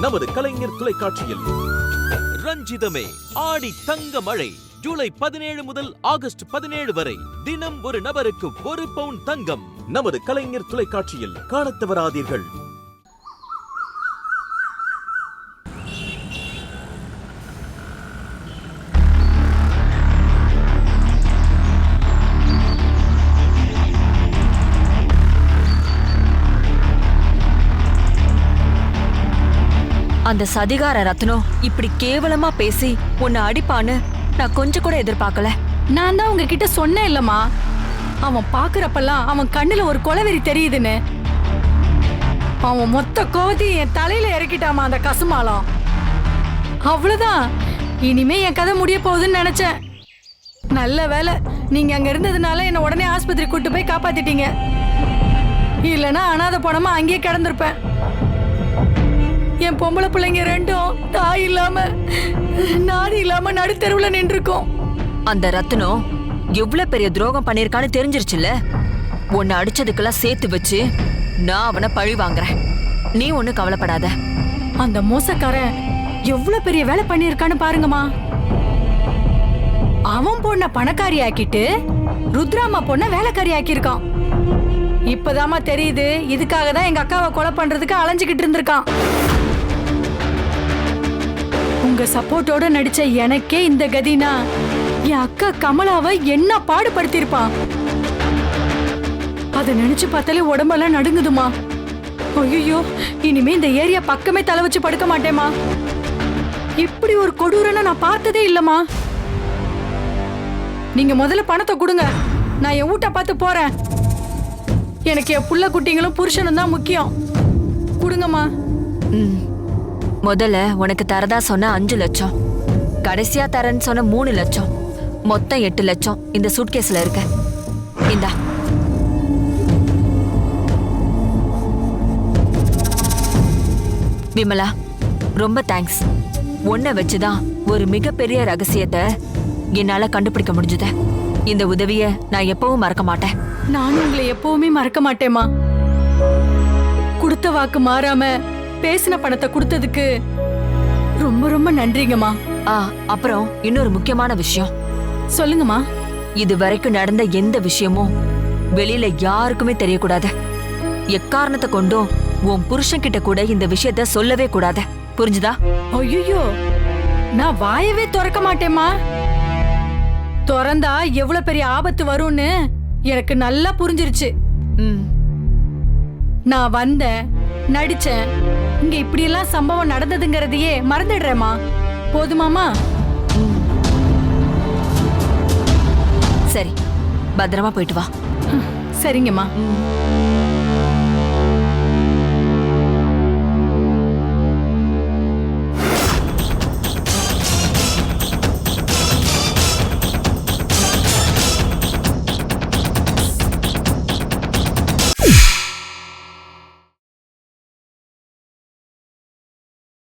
நமது கலைஞர் தொலைக்காட்சியில். ரஞ்சிதமே ஆடி தங்க மழை ஜூலை பதினேழு முதல் ஆகஸ்ட் பதினேழு வரை தினம் ஒரு நபருக்கு ஒரு பவுன் தங்கம். நமது கலைஞர் தொலைக்காட்சியில் காணத் தவறாதீர்கள். அந்த சதிகார ரத்னம் இப்படி கேவலமா பேசி உன்னை அடிப்பான்னு நான் கொஞ்சம் கூட எதிர்பார்க்கல. நான் தான் உங்ககிட்ட சொன்னேன் இல்லம்மா. அவன் பாக்குறப்பெல்லாம் அவன் கண்ணுல ஒரு கொலவெறி தெரியுதுன்னு. அவன் மொத்த கோவத்தையும் என் தலையில இறக்கிட்டாமா அந்த கசுமாலம். அவ்வளவுதான். இனிமே என் கதை முடிய போகுதுன்னு நினைச்சேன். நல்ல வேலை நீங்க அங்க இருந்ததுனால என்ன உடனே ஆஸ்பத்திரி கூட்டு போய் காப்பாத்திட்டீங்க. இல்லைன்னா அனாத பணமா அங்கேயே கிடந்திருப்பேன். பொம்பளை பிள்ளைங்க ரெண்டும் தாய் இல்லாம நாதி இல்லாம நடுத்தெருவுல நின்றுருக்கோம். அந்த ரத்னம் எவ்வளவு பெரிய துரோகம் பண்ணிருக்கான்னு தெரிஞ்சிருச்சுல்ல? உன்னை அடிச்சதுக்கெல்லாம் சேர்த்து வச்சு நான் அவனை பழி வாங்குறேன். நீ ஒண்ணு கவலைப்படாத. அந்த மோசக்காரன் எவ்வளவு பெரிய வேலை பண்ணிருக்கான்னு பாருங்கம்மா. அவன் பொண்ண பணக்காரி ஆக்கிட்டு ருத்ராமா பொண்ண வேலைக்காரி ஆக்கியிருக்கான் இப்பதாம்மா தெரியுது இதுக்காக தான் எங்க அக்காவை கொலை பண்றதுக்கு அலைஞ்சுக்கிட்டு இருந்திருக்கான். உங்க சப்போர்ட்டோட நடிச்ச எனக்கே இந்த கதினா. என் அக்கா கமலாவை என்ன பாடுபடுத்தியிருப்பான் அதை நினைச்சு பார்த்தாலே உடம்பெல்லாம் நடுங்குதுமா. ஐயோ இனிமே இந்த ஏரியா பக்கமே தலை வச்சு படுக்க மாட்டேமா இப்படி ஒரு கொடூரனை நான் பார்த்ததே இல்லம்மா. நீங்க முதல்ல பணத்தை கொடுங்க. நான் என் வீட்டை பார்த்து போறேன். எனக்கு என் புள்ள குட்டிங்களும் புருஷனும் தான் முக்கியம். கொடுங்கம்மா. ம். முதல்ல உனக்கு தரதா சொன்ன அஞ்சு லட்சம். கடைசியா தரேன்னு சொன்ன மூணு லட்சம். மொத்தம் எட்டு லட்சம் இந்த சூட்கேஸ்ல இருக்க. இந்தா. விமலா ரொம்ப தேங்க்ஸ் உன்னை வச்சுதான் ஒரு மிகப்பெரிய ரகசியத்தை என்னால கண்டுபிடிக்க முடிஞ்சத. இந்த உதவிய நான் எப்பவும் மறக்க மாட்டேன். நானும் உங்களை எப்பவுமே மறக்க மாட்டேமா கொடுத்த வாக்கு மாறாம பேசின பணத்தை கொடுத்ததுக்கு ரொம்ப ரொம்ப நன்றிங்கம்மா. ஆ அப்புறம் இன்னொரு முக்கியமான விஷயம். சொல்லுங்கம்மா. இது வரைக்கும் நடந்த எந்த விஷயமும் வெளியில யாருக்குமே தெரியக்கூடாது. எக்காரணத்தை கொண்டும் உன் புருஷன் கிட்ட கூட இந்த விஷயத்த சொல்லவே கூடாது. புரிஞ்சுதா? ஐயோ நான் வாயவே திறக்க மாட்டேம்மா. திறந்தா எவ்வளவு பெரிய ஆபத்து வரும்னு எனக்கு நல்லா புரிஞ்சிருச்சு. நான் வந்தேன் நடிச்சேன் இங்க இப்படியெல்லாம் சம்பவம் நடந்ததுங்கிறதையே மறந்துடுறேம்மா. போதுமாமா சரி பத்திரமா போயிட்டு வா. சரிங்கம்மா.